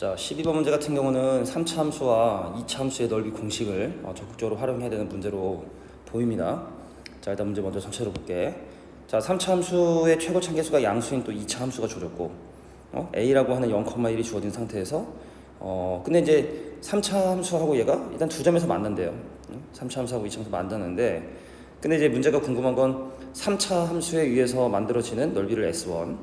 자, 12번 문제 같은 경우는 3차 함수와 2차 함수의 넓이 공식을 어, 적극적으로 활용해야 되는 문제로 보입니다. 자, 일단 문제 먼저 전체로 볼게. 자, 3차 함수의 최고 참계수가 양수인 또 2차 함수가 줘졌고, 어? a라고 하는 0,1이 주어진 상태에서, 어, 근데 이제 3차 함수하고 얘가 일단 두 점에서 만난대요. 응? 3차 함수하고 2차 함수 만나는데, 근데 이제 문제가 궁금한 건 3차 함수에 의해서 만들어지는 넓이를 S1,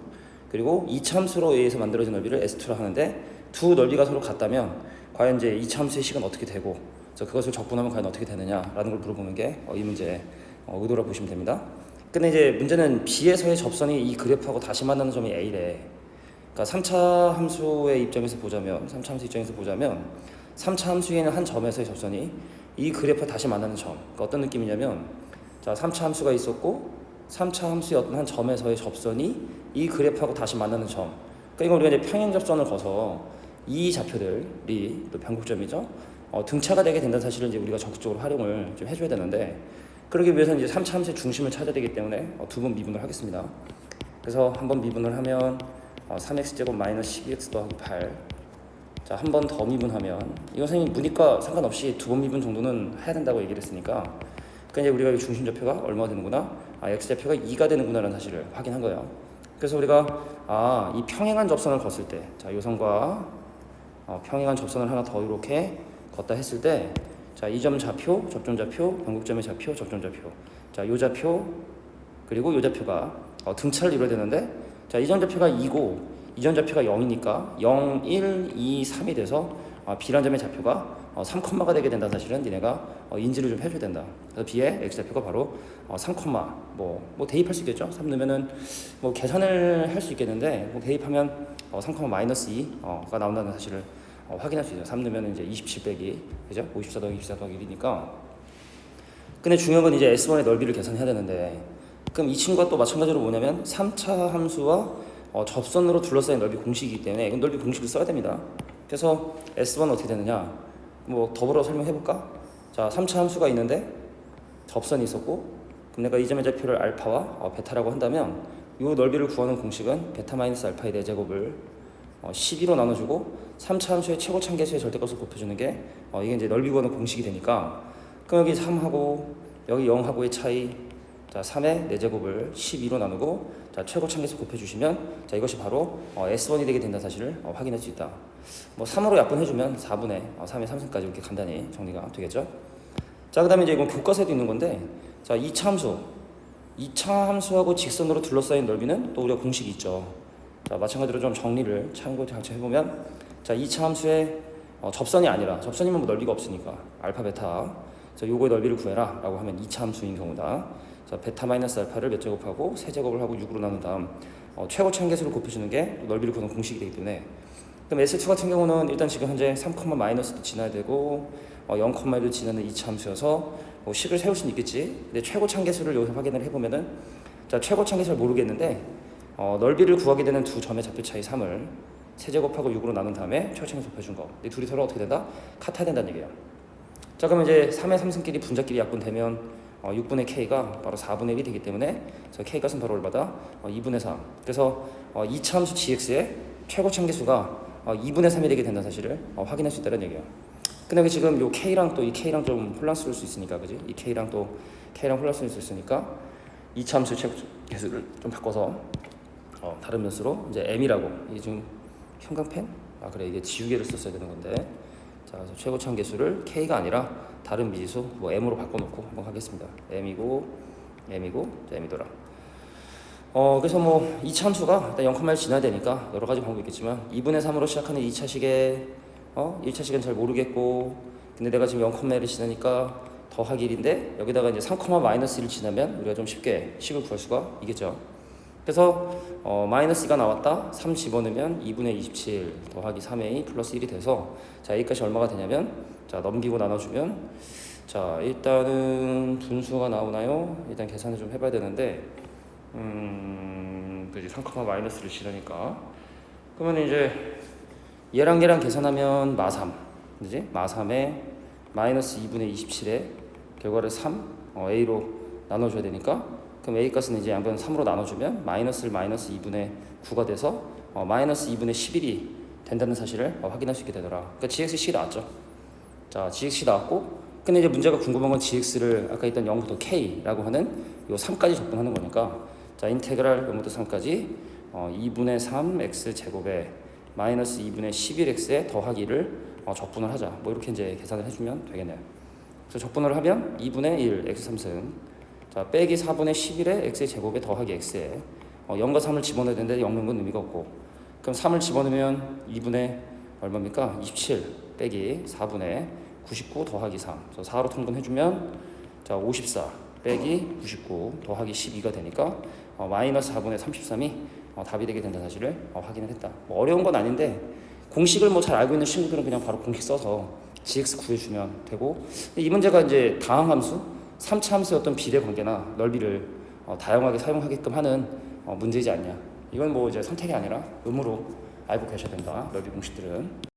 그리고 2차 함수로 의해서 만들어진 넓이를 S2라 하는데 두 넓이가 서로 같다면 과연 이제 2차 함수의 식은 어떻게 되고 그래서 그것을 적분하면 과연 어떻게 되느냐라는 걸 물어보는 게 이 문제의 어, 의도라 보시면 됩니다. 근데 이제 문제는 B에서의 접선이 이 그래프하고 다시 만나는 점이 A래. 그러니까 3차 함수의 입장에서 보자면 3차 함수 입장에서 보자면 3차 함수에 있는 한 점에서의 접선이 이 그래프와 다시 만나는 점. 그러니까 어떤 느낌이냐면 자 3차 함수가 있었고 3차 함수의 어떤 한 점에서의 접선이 이 그래프하고 다시 만나는 점. 그러니까 이걸 우리가 이제 평행 접선을 거서 이 좌표들이 또 변곡점이죠. 어, 등차가 되게 된다는 사실을 이제 우리가 적극적으로 활용을 좀 해줘야 되는데 그러기 위해서는 이제 3차 함수의 중심을 찾아야 되기 때문에 어, 두번 미분을 하겠습니다. 그래서 한 번 미분을 하면 어, 3x 제곱 마이너스 12x 더하기 8. 자, 한 번 더 미분하면 이거 선생님 문이과 상관없이 두 번 미분 정도는 해야 된다고 얘기를 했으니까 그러니까 이제 우리가 이 중심 좌표가 얼마가 되는구나? 아, x 좌표가 2가 되는구나라는 사실을 확인한 거예요. 그래서 우리가 아, 이 평행한 접선을 걷을 때, 자, 요선과 어, 평행한 접선을 하나 더 이렇게 걷다 했을 때, 자, 이점 좌표, 접점 좌표, 변곡점의 좌표, 접점 좌표, 자, 요 좌표 그리고 요 좌표가 어, 등차를 이뤄야 되는데, 자, 이점 좌표가 2고 이점 좌표가 0이니까 0, 1, 2, 3이 돼서 어, B란 점의 좌표가 어, 3콤마가 되게 된다는 사실은 니네가 어, 인지를 좀 해줘야 된다. 그래서 B의 X 좌표가 바로 어, 3콤마 뭐, 뭐 대입할 수 있겠죠? 3 넣으면은 뭐 계산을 할 수 있겠는데 뭐 대입하면 어, 3콤마 마이너스 2가 나온다는 사실을 어, 확인할 수 있어요. 3 넣으면 이제 27 빼기 그죠? 54 더하기 24 더하기 1이니까 근데 중요한 건 이제 S1의 넓이를 계산해야 되는데 그럼 이 친구가 또 마찬가지로 뭐냐면 3차 함수와 어, 접선으로 둘러싸인 넓이 공식이기 때문에 이건 넓이 공식을 써야 됩니다. 그래서 S1은 어떻게 되느냐? 뭐 더불어 설명해 볼까? 자, 3차 함수가 있는데 접선이 있었고 그럼 내가 이 점의 좌표를 알파와 어, 베타라고 한다면 이 넓이를 구하는 공식은 베타 마이너스 알파의 4제곱을 어, 12로 나눠주고 3차 함수의 최고 참계수의 절대값을 곱해주는 게 어, 이게 이제 넓이 구하는 공식이 되니까 그럼 여기 3하고 여기 0하고의 차이 자 3의 4제곱을 12로 나누고 자 최고 참계수 곱해주시면 자 이것이 바로 어, S1이 되게 된다는 사실을 어, 확인할 수 있다. 뭐 3으로 약분해주면 4분의 어, 3의 3승까지 이렇게 간단히 정리가 되겠죠? 자 그 다음에 이제 이건 교과서에도 있는 건데 자 2차 함수 2차 함수하고 직선으로 둘러싸인 넓이는 또 우리가 공식이 있죠. 자 마찬가지로 좀 정리를 참고 같이 해보면 자 2차 함수의 어, 접선이 아니라 접선이면 뭐 넓이가 없으니까 알파 베타 자 요거의 넓이를 구해라 라고 하면 2차 함수인 경우다 자 베타 마이너스 알파를 몇 제곱하고 세 제곱을 하고 6으로 나눈 다음 어, 최고 참계수를 곱해주는 게 넓이를 구하는 공식이 되기 때문에 그럼 S2 같은 경우는 일단 지금 현재 3, 마이너스도 지나야 되고 어, 0,1도 지나는 2차 함수여서 뭐 식을 세울 수는 있겠지 근데 최고 참계수를 여기서 확인을 해보면은 자 최고 참계수를 모르겠는데 어, 넓이를 구하게 되는 두 점의 좌표 차이 3을 세제곱하고 6으로 나눈 다음에 최고차계수 곱해준 거. 이 둘이 서로 어떻게 된다? 같아야 된다는 얘기예요. 자 그러면 이제 3의 3승끼리 분자끼리 약분되면 어, 6분의 k가 바로 4분의 1이 되기 때문에 저 k 값은 바로 얼마다? 어, 2분의 3. 그래서 어, 이차 함수 gx의 최고 참계수가 어, 2분의 3이 되게 된다는 사실을 어, 확인할 수 있다는 얘기예요. 근데 지금 요 k랑 또 이 k랑 좀 혼란스러울 수 있으니까 그지? 이 k랑 또 k랑 혼란스러울 수 있으니까 이차 함수 최고 계수를 좀 바꿔서 어, 다른 변수로 이제 m이라고 이게 지금 형광펜? 아 그래 이게 지우개를 썼어야 되는 건데 자 그래서 최고 참계수를 k가 아니라 다른 미지수 뭐 m으로 바꿔놓고 한번 하겠습니다. M이고 m이고 자 m이더라. 어 그래서 뭐 이 참수가 일단 0,1 지나야 되니까 여러 가지 방법이 있겠지만 2분의 3으로 시작하는 2차식에 어 1차식은 잘 모르겠고 근데 내가 지금 0,1을 지나니까 더하기 1인데 여기다가 이제 3, 마이너스 1을 지나면 우리가 좀 쉽게 식을 구할 수가 있겠죠 그래서 어, 마이너스 2가 나왔다. 3 집어넣으면 2분의 27 더하기 3a 플러스 1이 돼서 자 여기까지 얼마가 되냐면 자 넘기고 나눠주면 자 일단은 분수가 나오나요? 일단 계산을 좀 해봐야 되는데 음 그지 3, 마이너스를 지르니까 그러면 이제 얘랑 얘랑 계산하면 마3 그지? 마3에 마이너스 2분의 27에 결과를 3 어, a로 나눠줘야 되니까 그럼 a 값은 이제 양변 3으로 나눠주면 마이너스를 마이너스 2분의 9가 돼서 어, 마이너스 2분의 11이 된다는 사실을 어, 확인할 수 있게 되더라. 그러니까 GXC 나왔죠. 자, GXC 나왔고, 근데 이제 문제가 궁금한 건 GX를 아까 있던 0부터 K라고 하는 요 3까지 적분하는 거니까, 자, 인테그랄 0부터 3까지 어, 2분의 3 x 제곱에 마이너스 2분의 11x에 더하기를 어, 적분을 하자. 뭐 이렇게 이제 계산을 해주면 되겠네요. 그래서 적분을 하면 2분의 1 x 3승, 자 빼기 4분의 11에 x의 제곱에 더하기 x에 어, 0과 3을 집어넣어야 되는데 0 넣은 건 의미가 없고, 그럼 3을 집어넣으면 2분의 얼마입니까? 27 빼기 4분의 99 더하기 3. 그래서 4로 통분해주면 자 54 빼기 99 더하기 12가 되니까 어, 마이너스 4분의 33이 어, 답이 되게 된다는 사실을 어, 확인을 했다. 뭐 어려운 건 아닌데 공식을 뭐 잘 알고 있는 친구들은 그냥 바로 공식 써서 gx 구해주면 되고 이 문제가 이제 다항함수, 3차 함수의 어떤 비례 관계나 넓이를 어, 다양하게 사용하게끔 하는 어, 문제이지 않냐. 이건 뭐 이제 선택이 아니라 의무로 알고 계셔야 된다. 넓이 공식들은.